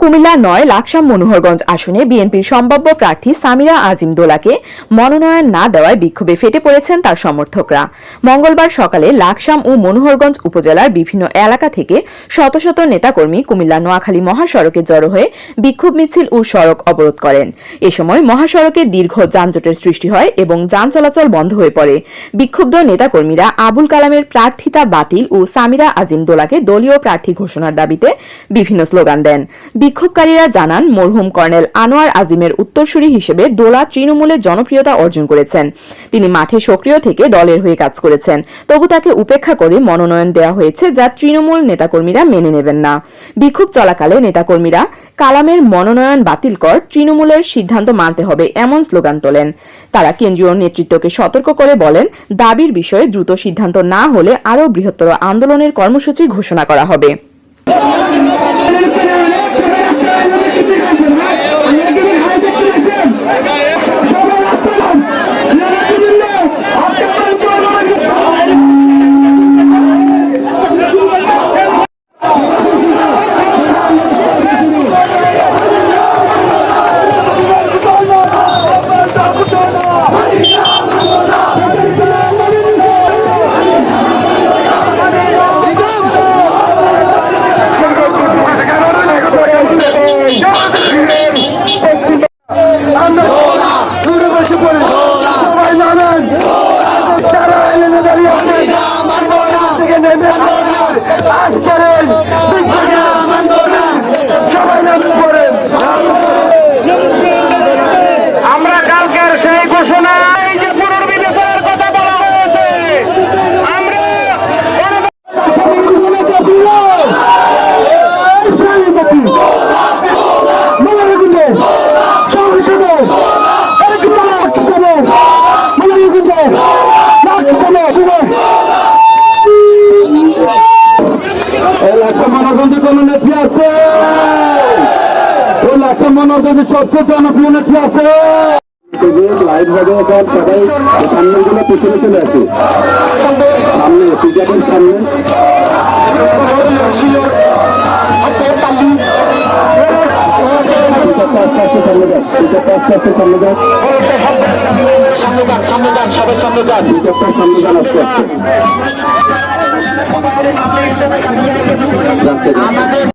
কুমিল্লা নয়, লাকসাম মনোহরগঞ্জ আসনে বিএনপির সম্ভাব্য প্রার্থী সামিরা আজিম দোলাকে মনোনয়ন না দেওয়ায় বিক্ষোভে ফেটে পড়েছেন তার সমর্থকরা। মঙ্গলবার সকালে লাকসাম ও মনোহরগঞ্জ উপজেলার বিভিন্ন এলাকা থেকে শত শত নেতাকর্মী কুমিল্লা নোয়াখালী মহাসড়কে জড়ো হয়ে বিক্ষোভ মিছিল ও সড়ক অবরোধ করেন। এ সময় মহাসড়কে দীর্ঘ যানজটের সৃষ্টি হয় এবং যান চলাচল বন্ধ হয়ে পড়ে। বিক্ষুব্ধ নেতাকর্মীরা আবুল কালামের প্রার্থিতা বাতিল ও সামিরা আজিম দোলাকে দলীয় প্রার্থী ঘোষণার দাবিতে বিভিন্ন স্লোগান দেন। বিক্ষোভকারীরা জানান, মরহুম কর্নেল আনোয়ার আজিমের উত্তরসূরি হিসেবে দোলা তৃণমূলের জনপ্রিয়তা অর্জন করেছেন। তিনি মাঠে সক্রিয় থেকে দলের হয়ে কাজ করেছেন। তবু তাকে উপেক্ষা করে মনোনয়ন দেওয়া হয়েছে যা তৃণমূল নেতাকর্মীরা মেনে নেবেন না। বিক্ষোভ চলাকালে নেতাকর্মীরা, কালামের মনোনয়ন বাতিল কর, তৃণমূলের সিদ্ধান্ত মানতে হবে এমন স্লোগান তোলেন। তারা কেন্দ্রীয় নেতৃত্বকে সতর্ক করে বলেন, দাবির বিষয়ে দ্রুত সিদ্ধান্ত না হলে আরও বৃহত্তর আন্দোলনের কর্মসূচি ঘোষণা করা হবে দূরবাসী পড়ে সবাই মনোরঞ্জন কোন নেত্রী আছে। ওই লাকসাম মনোরঞ্জন সবচেয়ে জনপ্রিয় নেত্রী আছে। লাইভ হবে এবং সবাই সামনেগুলো পিছনে চলে আসে। সামনে পিজাবের সামনে। সামনে যাক সামনে যাক সামনে যান সামনে যান সবাই সামনে যান পিজাবটা